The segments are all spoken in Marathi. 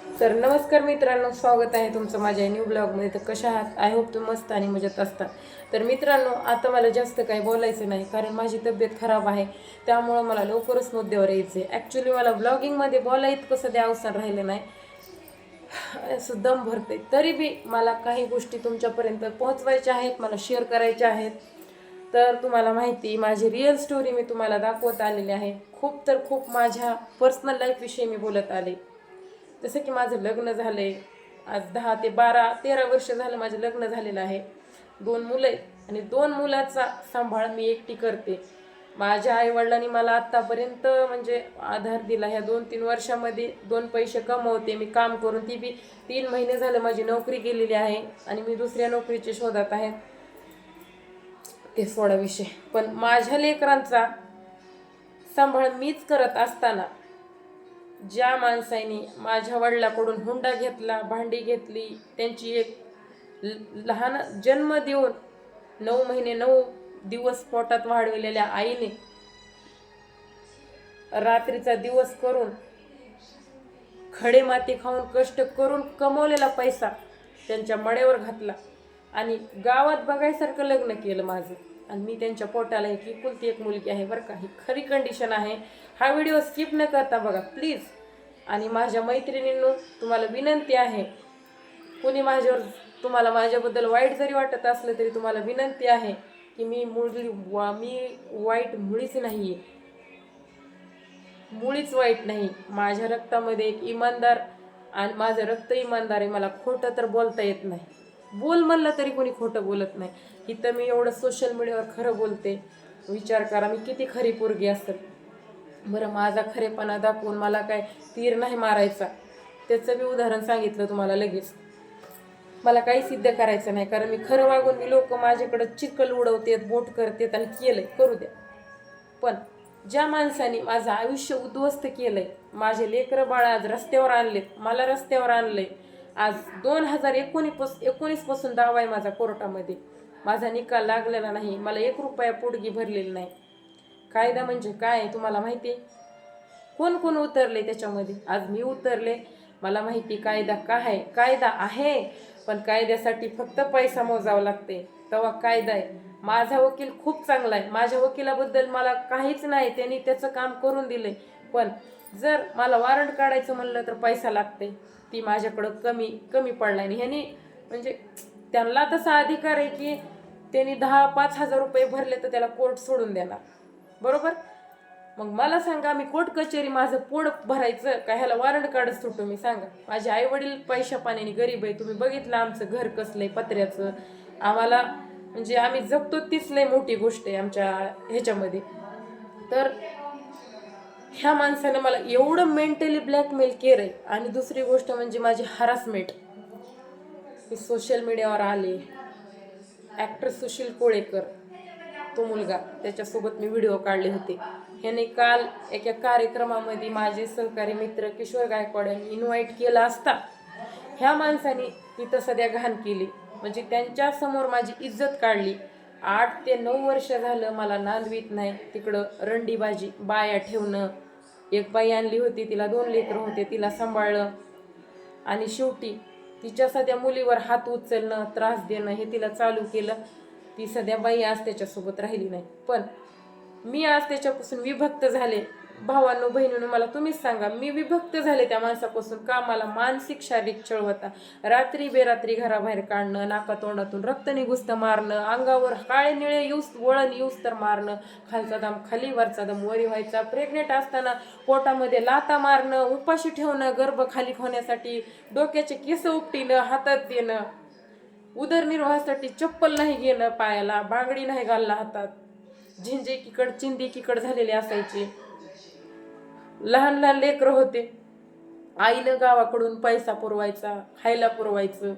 तर नमस्कार मित्रांनो स्वागत आहे तुमचं माझ्या न्यू ब्लॉगमध्ये तर कशा आहात? आय होप तू मस्त आणि मजेत असतात. तर मित्रांनो आता मला जास्त काही बोलायचं नाही कारण माझी तब्येत खराब आहे. त्यामुळं मला लवकरच मुद्द्यावर यायचं आहे ॲक्च्युली मला ब्लॉगिंगमध्ये बोलायत कसं द्या अवसर राहिलं नाही. असं दम भरते. तरी बी मला काही गोष्टी तुमच्यापर्यंत पोहोचवायच्या आहेत मला शेअर करायच्या आहेत. तर तुम्हाला माहिती माझी रिअल स्टोरी मी तुम्हाला दाखवत आलेली आहे. खूप तर खूप माझ्या पर्सनल लाईफविषयी मी बोलत आले. जसं की माझं लग्न झालं आहे आज दहा ते बारा तेरा वर्ष झालं माझं लग्न झालेलं आहे. दोन मुलं आहे आणि दोन मुलाचा सांभाळ मी एकटी करते. माझ्या आईवडिलांनी मला आत्तापर्यंत म्हणजे आधार दिला. ह्या दोन तीन वर्षामध्ये दोन पैसे कमवते. मी काम करून ती बी तीन महिने झालं माझी नोकरी गेलेली आहे आणि मी दुसऱ्या नोकरीच्या शोधात आहे. ते सोडा विषय. पण माझ्या लेकरांचा सांभाळ मीच करत असताना ज्या माणसाने माझ्या वडिलाकडून हुंडा घेतला भांडी घेतली त्यांची एक ल- लहान जन्म देऊन नऊ महिने नऊ दिवस पोटात वाढविलेल्या आईने रात्रीचा दिवस करून खडे माती खाऊन कष्ट करून कमवलेला पैसा त्यांच्या मड्यावर घातला आणि गावात बघायसारखं लग्न केलं माझं. आणि मी त्यांच्या पोटाला एक एकुलती एक मुलगी आहे बरं का. ही खरी कंडिशन आहे. हा व्हिडिओ स्किप न करता बघा प्लीज आणि माझ्या मैत्रिणींनो तुम्हाला विनंती आहे. कुणी माझ्यावर तुम्हाला माझ्याबद्दल वाईट जरी वाटत असलं तरी तुम्हाला विनंती आहे की मी मुळी वा मी वाईट मुळीच नाही आहे मुळीच वाईट नाही. माझ्या रक्तामध्ये एक इमानदार आणि माझं रक्त इमानदार आहे मला खोटं तर बोलता येत नाही. बोल म्हणलं तरी कोणी खोटं बोलत नाही. इथं मी एवढं सोशल मीडियावर खरं बोलते. विचार करा मी किती खरी पोरगी असेल. बरं माझा खरेपणा दाखवून मला काय तीर नाही मारायचा. त्याचं मी उदाहरण सांगितलं तुम्हाला लगेच. मला काही सिद्ध करायचं नाही कारण मी खरं वागून मी लोक माझ्याकडं चिकल उडवतेत बोट करतेत आणि केलंय करू द्या. पण ज्या माणसाने माझं आयुष्य उद्ध्वस्त केलंय माझे लेकरं बाळ आज रस्त्यावर आणलेत मला रस्त्यावर आणलंय आज दोन हजार एकोणीस एकोणीसपासून दावा आहे माझा कोर्टामध्ये. माझा निकाल लागलेला नाही. मला एक रुपया पोटगी भरलेली नाही. कायदा म्हणजे काय तुम्हाला माहिती आहे? कोण कोण उतरले त्याच्यामध्ये? आज मी उतरले. मला माहिती कायदा काय आहे? कायदा आहे पण कायद्यासाठी फक्त पैसा मोजावा लागते. तेव्हा कायदा आहे. माझा वकील खूप चांगला आहे. माझ्या वकिलाबद्दल मला काहीच नाही. त्यांनी त्याचं काम करून दिले पण जर मला वॉरंट काढायचं म्हणलं तर पैसा लागते. ती माझ्याकडं कमी कमी पडला आणि ह्यानी म्हणजे त्यांना तसा अधिकार आहे की त्यांनी दहा पाच हजार रुपये भरले तर त्याला कोर्ट सोडून देणार बरोबर? मग मला सांगा मी कोर्ट कचेरी माझं पोड भरायचं का? ह्याला वॉरंट कार्डच सुटू मी सांगा. माझे आई वडील पैशा पाण्याने गरीब आहे. तुम्ही बघितलं आमचं घर कसलंय पत्र्याचं. आम्हाला म्हणजे आम्ही जगतो तीच लय मोठी गोष्ट आहे आमच्या ह्याच्यामध्ये. तर ह्या माणसानं मला एवढं मेंटली ब्लॅकमेल केलं आहे आणि दुसरी गोष्ट म्हणजे माझी हरासमेंट मी सोशल मीडियावर आले. ॲक्टर सुशील कोळेकर तो मुलगा त्याच्यासोबत मी व्हिडिओ काढले होते. ह्याने काल एका कार्यक्रमामध्ये माझे सहकारी मित्र किशोर गायकवाड यांनी इन्व्हाइट केला असता. ह्या माणसाने तिथं सध्या घाण केली. म्हणजे त्यांच्यासमोर माझी इज्जत काढली. आठ ते नऊ वर्ष झालं मला नांदवीत नाही. तिकडं रंडीबाजी बाया ठेवणं एक बाई आणली होती तिला दोन लेकरं होते तिला सांभाळलं. आणि शेवटी तिच्या सध्या मुलीवर हात उचलणं त्रास देणं हे तिला चालू केलं. ती सध्या बाई आज त्याच्यासोबत राहिली नाही. पण मी आज त्याच्यापासून विभक्त झाले. भावांनो बहिणीनो मला तुम्हीच सांगा मी विभक्त झाले त्या माणसापासून का मला मानसिक शारीरिक छळ होता? रात्री बेरात्री घराबाहेर काढणं नाकातोंडातून रक्त निघुस्त मारणं अंगावर काळे निळे यूस वळण यूस तर मारणं खालचा दम खाली वरचा दम वरी व्हायचा प्रेग्नेंट असताना पोटामध्ये लाता मारणं उपाशी ठेवणं गर्भ खाली होण्यासाठी डोक्याचे केस उपटीनं हातात देणं उदरनिर्वाहासाठी चप्पल नाही घेणं पायाला बांगडी नाही घालला हातात झिंजे किकड चिंदी किकड झालेली असायची. लहान लहान लेकरं होते. आईनं गावाकडून पैसा पुरवायचा खायला पुरवायचं.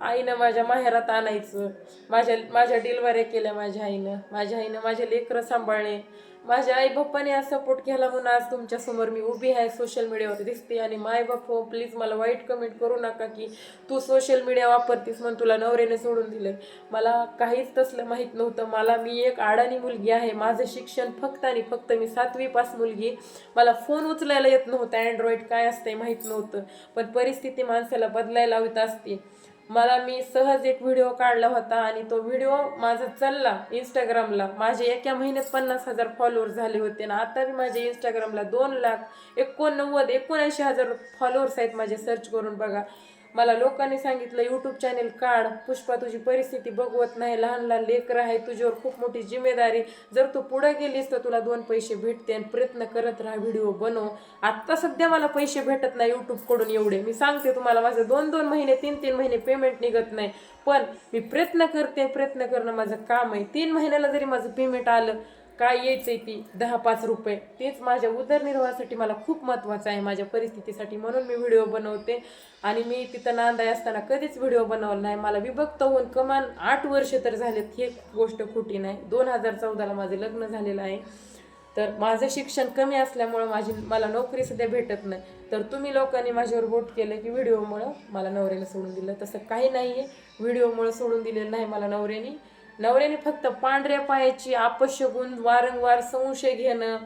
आईनं माझ्या माहेरात आणायचं. माझ्या माझ्या डिलवऱ्या केल्या माझ्या आईनं. माझ्या आईनं माझे लेकरं सांभाळले. माझ्या आई बाप्पाने आज सपोर्ट केला म्हणून आज तुमच्यासमोर मी उभी आहे. सोशल मीडियावर दिसते आणि माय बाप्पा प्लीज मला वाईट कमेंट करू नका की तू सोशल मीडिया वापरतीस म्हणून तुला नवऱ्याने सोडून दिलंय. मला काहीच तसलं माहीत नव्हतं. मला मी एक आडाणी मुलगी आहे. माझं शिक्षण फक्त आणि फक्त मी सातवी पास मुलगी. मला फोन उचलायला येत नव्हतं. अँड्रॉइड काय असते माहीत नव्हतं. पण परिस्थिती माणसाला बदलायला हवीत असते. मला मी सहज एक व्हिडिओ काढला होता आणि तो व्हिडिओ माझा चालला इंस्टाग्रामला माझे एका महिन्यात पन्नास हजार फॉलोअर झाले होते ना आता मी माझ्या इंस्टाग्रामला दोन लाख एकोणनव्वद एकोणऐंशी हजार फॉलोअर्स आहेत माझे सर्च करून बघा. मला लोकांनी सांगितलं यूट्यूब चॅनेल काढ. पुष्पा तुझी परिस्थिती बघवत नाही. लहान लहान लेकरं आहे तुझ्यावर खूप मोठी जिम्मेदारी. जर तू पुढे गेलीस तर तुला दोन पैसे भेटते आणि प्रयत्न करत राहा. व्हिडिओ बनव. आत्ता सध्या मला पैसे भेटत नाही यूट्यूबकडून एवढे. मी सांगते तुम्हाला माझं दोन दोन महिने तीन तीन महिने पेमेंट निघत नाही. पण मी प्रयत्न करते प्रयत्न करणं माझं काम आहे. तीन महिन्याला जरी माझं पेमेंट आलं काय यायचंय ती दहा पाच रुपये. तेच माझ्या उदरनिर्वाहासाठी मला खूप महत्त्वाचं आहे माझ्या परिस्थितीसाठी. म्हणून मी व्हिडिओ बनवते. आणि मी तिथं नांदाय असताना कधीच व्हिडिओ बनवला नाही. मला विभक्त होऊन कमान आठ वर्ष तर झालेत ही गोष्ट खोटी नाही. दोन हजार चौदाला माझं लग्न झालेलं आहे. तर माझं शिक्षण कमी असल्यामुळं माझी मला नोकरी सध्या भेटत नाही. तर तुम्ही लोकांनी माझ्यावर वोट केलं की व्हिडिओमुळं मला नवऱ्याला सोडून दिलं. तसं काही नाही आहे व्हिडिओमुळं सोडून दिलेलं नाही मला नवऱ्याने. नवऱ्याने फक्त पांढऱ्या पायाची अपशगुन वारंवार संशय घेणं.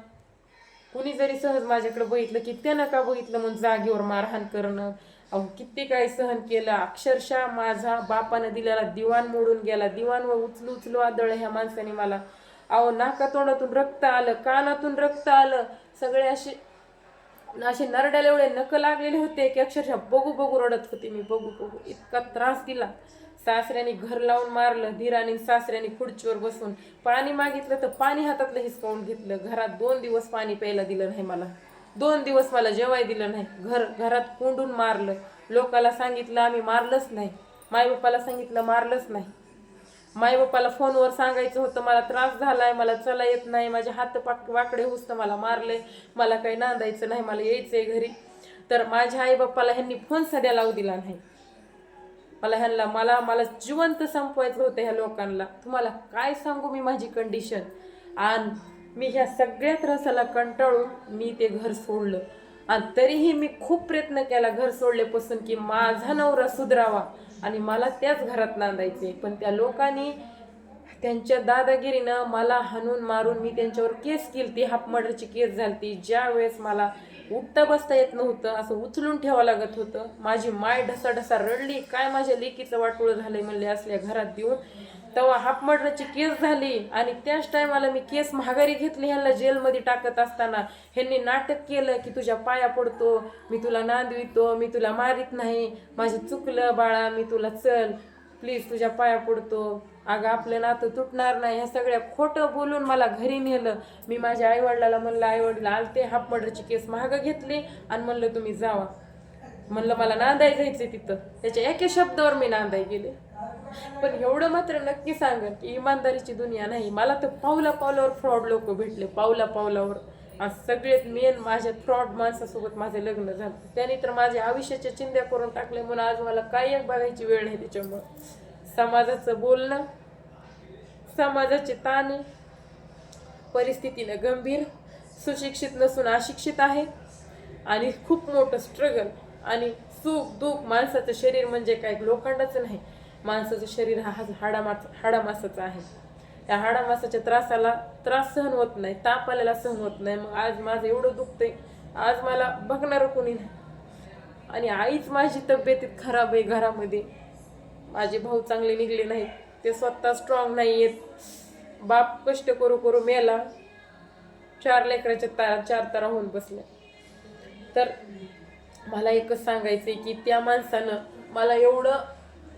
कुणी जरी सहज माझ्याकडे बघितलं की त्यानं का बघितलं म्हणून जागेवर मारहाण करणं. अहो किती काय सहन केलं. अक्षरशः माझा बापानं दिलेला दिवाण मोडून गेला. दिवाण व उचलू उचलू आदळ ह्या माणसाने मला. अहो नाका तोंडातून रक्त आलं कानातून रक्त आलं. सगळे असे असे नरड्याला एवढे नक लागलेले होते की अक्षरशः बघू बघू रडत होते मी. बघू बघू. इतका त्रास दिला. सासऱ्याने घर लावून मारलं धीराने सासऱ्याने खुर्चीवर बसून पाणी मागितलं तर पाणी हातातलं हिसकावून घेतलं. घरात दोन दिवस पाणी प्यायला दिलं नाही मला. दोन दिवस मला जेवाय दिलं नाही. घर घरात कोंडून मारलं. लोकाला सांगितलं आम्ही मारलंच नाही. मायबापाला सांगितलं मारलंच नाही. मायबापाला फोनवर सांगायचं होतं मला त्रास झालाय मला चला येत नाही माझे हात पाक वाकडे हुसतं मला मारले मला काही नांदायचं नाही मला यायचंय घरी. तर माझ्या आईबापाला ह्यांनी फोन सध्या लावू दिला नाही. मला ह्यांना मला मला जिवंत संपवायचं होतं ह्या लोकांना. तुम्हाला काय सांगू मी माझी कंडिशन आणि मी ह्या सगळ्या त्रासाला कंटाळून मी ते घर सोडलं. आणि तरीही मी खूप प्रयत्न केला घर सोडल्यापासून की माझा नवरा सुधरावा आणि मला त्याच घरात नांदायचे पण त्या लोकांनी त्यांच्या दादागिरीनं मला हाणून मारून मी त्यांच्यावर केस केली ती हाफ मर्डरची केस झाली ज्या वेळेस मला उठता बसता येत नव्हतं असं उचलून ठेवावं लागत होतं. माझी माय ढसा ढसा रडली. काय माझ्या लेकीचं वाटोळं झालंय म्हणले असल्या घरात देऊन. तेव्हा हाफ मर्डरची केस झाली आणि त्याच टायमाला मी केस महागारी घेतली. ह्यांना जेलमध्ये टाकत असताना ह्यांनी नाटक केलं की तुझ्या पाया पडतो मी तुला नांदवितो मी तुला मारित नाही. माझं चुकलं बाळा मी तुला चल. प्लीज तुझ्या पाया पडतो. अगं आपलं नातं तुटणार नाही. ह्या सगळ्या खोटं बोलून मला घरी नेलं. मी माझ्या आईवडिलाला म्हणलं आईवडील आलते हाफ मर्डरची केस महाग घेतली आणि म्हणलं तुम्ही जावा. म्हणलं मला नांदाय जायचं तिथं. त्याच्या एका शब्दावर मी नांदाय गेले. पण एवढं मात्र नक्की सांगेन की इमानदारीची दुनिया नाही. मला तर पावला पावलावर फ्रॉड लोक भेटले. पावला पावलावर आज सगळेच मेन माझ्या फ्रॉड माणसासोबत माझे लग्न झालं. त्याने तर माझ्या आयुष्याच्या चिंध्या करून टाकले म्हणून आज मला काही एक बघायची वेळ नाही त्याच्यामुळं. समाजाचं बोलणं समाजाचे ताण परिस्थितीनं गंभीर सुशिक्षित नसून अशिक्षित आहे आणि खूप मोठं स्ट्रगल आणि सुख दुःख माणसाचं शरीर म्हणजे काय? लोखंडाचं नाही. माणसाचं शरीर हा हाडामास हाडामासाचं आहे. त्या हाडामासाच्या त्रासाला त्रास सहन होत नाही ताप आलेला सहन होत नाही. मग आज माझं एवढं दुखतंय आज मला बघणारं कोणी नाही. आणि आईच माझी तब्येत खराब आहे घरामध्ये. माझे भाऊ चांगले निघले नाहीत. ते स्वतः स्ट्रॉंग नाही आहेत बाप कष्ट करू करू मेला. चार लेकराच्या तारा चार तारा होऊन बसल्या. तर मला एकच आहे की त्या माणसानं मला एवढं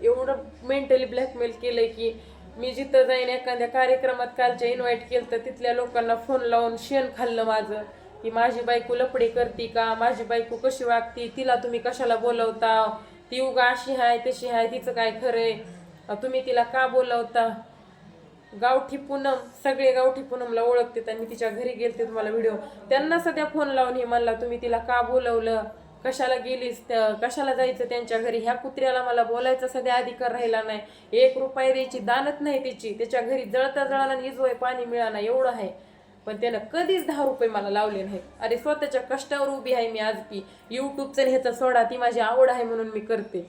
एवढं मेंटली ब्लॅकमेल केलं की मी जिथं जाईन एखाद्या कार्यक्रमात कालच्या इन्व्हाइट केलं तर तिथल्या लोकांना फोन लावून शेण खाल्लं माझं. की माझी बायको लपडे करते का? माझी बायको कशी वागते? तिला तुम्ही कशाला बोलवता? ती उगा अशी आहे तशी आहे तिचं काय खरंय? तुम्ही तिला का बोलवता? गावठी पूनम सगळे गावठी पूनमला ओळखते आणि तिच्या घरी गेलते तुम्हाला व्हिडिओ त्यांना सध्या फोन लावून हे म्हणला तुम्ही तिला का बोलवलं? कशाला गेलीस? कशाला जायचं त्यांच्या घरी? ह्या कुत्र्याला मला बोलायचा सध्या अधिकार राहिला नाही. एक रुपये द्यायची दानत नाही तिची. त्याच्या घरी जळता जळाला इजवाय पाणी मिळाला एवढं आहे. पण त्यानं कधीच दहा रुपये मला लावले नाहीत. अरे स्वतःच्या कष्टावर उभी आहे मी आज की युट्यूबचं ह्याचा सोडा ती माझी आवड आहे म्हणून मी करते.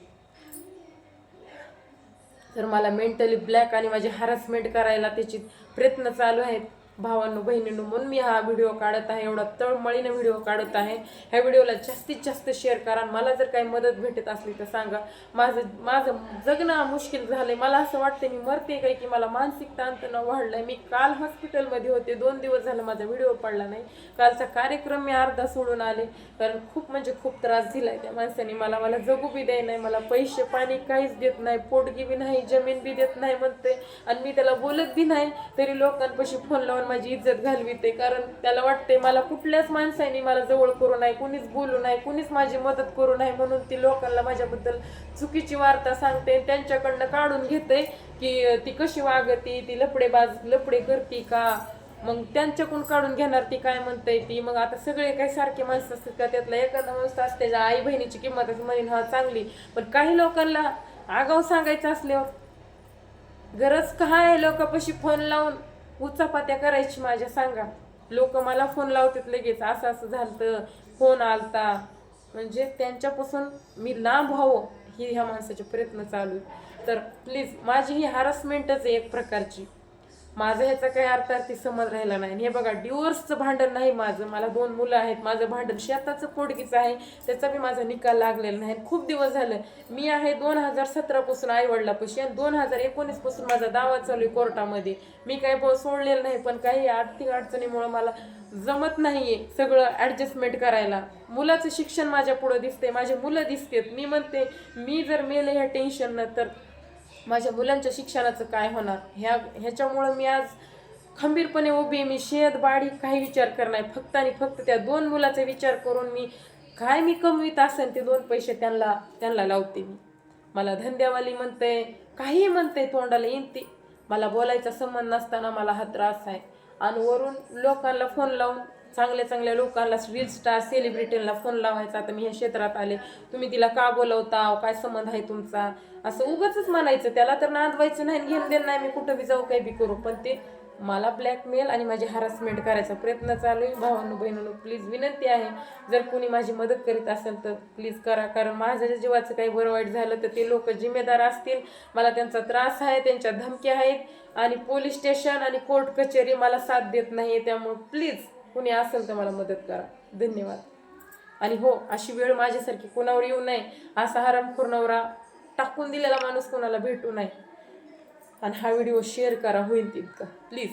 तर मला मेंटली ब्लॅक आणि माझी हॅरसमेंट करायला त्याची प्रयत्न चालू आहेत. भावांनो बहिणींनो म्हणून मी हा व्हिडिओ काढत आहे. एवढा तळमळीनं व्हिडिओ काढत आहे. ह्या व्हिडिओला जास्तीत जास्त शेअर करा मला जर काही मदत भेटत असली तर सांगा. माझं माझं जगणं मुश्किल झालंय. मला असं वाटतं मी मरते काय की मला मानसिक ताणतणाव वाढलाय. मी काल हॉस्पिटलमध्ये होते. दोन दिवस झालं माझा व्हिडिओ पडला नाही. कालचा कार्यक्रम मी अर्धा सोडून आले. कारण खूप म्हणजे खूप त्रास दिलाय त्या माणसाने. मला मला जगू बी द्याय नाही. मला पैसे पाणी काहीच देत नाही. पोटगी बी नाही जमीन बी देत नाही म्हणते आणि मी त्याला बोलत बी नाही. तरी लोकांपाशी फोन लावून माझी इज्जत घालविते कारण त्याला वाटते मला कुठल्याच माणसाने मला जवळ करू नाही कुणीच बोलू नाही कुणीच माझी मदत करू नाही म्हणून ती लोकांना माझ्याबद्दल चुकीची वार्ता सांगते त्यांच्याकडनं काढून घेते की ती कशी वागती ती लपडेबाज लपडे करती का? मग त्यांच्याकडून काढून घेणार ती काय म्हणते ती? मग आता सगळे काही सारखे माणसं असतात का? त्यातला एखादा माणूस असते त्याच्या आई बहिणीची किंमत असं म्हणेन हा चांगली. पण काही लोकांना आगाव सांगायचं असल्यावर गरज काय लोकांपाशी? फोन लावून उचापात्या करायची माझ्या सांगा. लोक मला फोन लावतात लगेच. असं असं झालं फोन आलता. म्हणजे त्यांच्यापासून मी लांब व्हावं ही ह्या माणसाचे प्रयत्न चालू तर प्लीज माझी ही हॅरसमेंटच आहे एक प्रकारची. माझं ह्याचा काही अर्थार्थी समज राहिला नाही. आणि हे बघा डिवोर्सचं भांडण नाही माझं. मला दोन मुलं आहेत. माझं भांडण शेताचं पोटगीचं आहे. त्याचा मी माझा निकाल लागलेला नाही. खूप दिवस झालं. मी आहे दोन हजार सतरापासून आई वडिलापाशी आणि दोन हजार एकोणीसपासून माझा दावा चालू आहे कोर्टामध्ये. मी काही ब- सोडलेलं नाही पण काही आर्थिक अडचणीमुळं मला जमत नाही आहे सगळं ॲडजस्टमेंट करायला. मुलाचं शिक्षण माझ्या पुढं दिसते माझे मुलं दिसतेत. मी म्हणते मी जर मेले ह्या टेन्शननं तर माझ्या मुलांच्या शिक्षणाचं काय होणार? ह्या ह्याच्यामुळं मी आज खंबीरपणे उभी आहे. मी शेत बाडी काही विचार करणार फक्त आणि फक्त त्या दोन मुलाचा विचार करून मी काय मी कमवीत असेल ते दोन पैसे त्यांना त्यांना लावते मी. मला धंद्यावाली म्हणते काही म्हणते तोंडाला येईन ते मला बोलायचा संबंध नसताना मला हा त्रास आहे. आणि वरून लोकांना फोन लावून चांगल्या चांगल्या लोकांना रील स्टार सेलिब्रिटींना फोन लावायचा. आता मी ह्या क्षेत्रात आले. तुम्ही तिला का बोलवता काय संबंध आहे तुमचा? असं उगाच म्हणायचं. त्याला तर नांदवायचं नाही घेऊन देणं नाही. मी कुठं बी जाऊ काही बी करू. पण ते मला ब्लॅकमेल आणि माझी हरासमेंट करायचा प्रयत्न चालू आहे. भावांनो बहिणींनो प्लीज विनंती आहे. जर कोणी माझी मदत करीत असेल तर प्लीज करा. कारण माझ्या जीवाचं काही बरं वाईट झालं तर ते लोक जिम्मेदार असतील. मला त्यांचा त्रास आहे त्यांच्या धमक्या आहेत. आणि पोलीस स्टेशन आणि कोर्ट कचेरी मला साथ देत नाही त्यामुळे प्लीज कुणी असेल तर मला मदत करा. धन्यवाद. आणि हो अशी वेळ माझ्यासारखी कोणावर येऊ नये असा हरामखोर नवरा टाकून दिलेला माणूस कोणाला भेटू नये. आणि हा व्हिडिओ शेअर करा होईल तितका. प्लीज.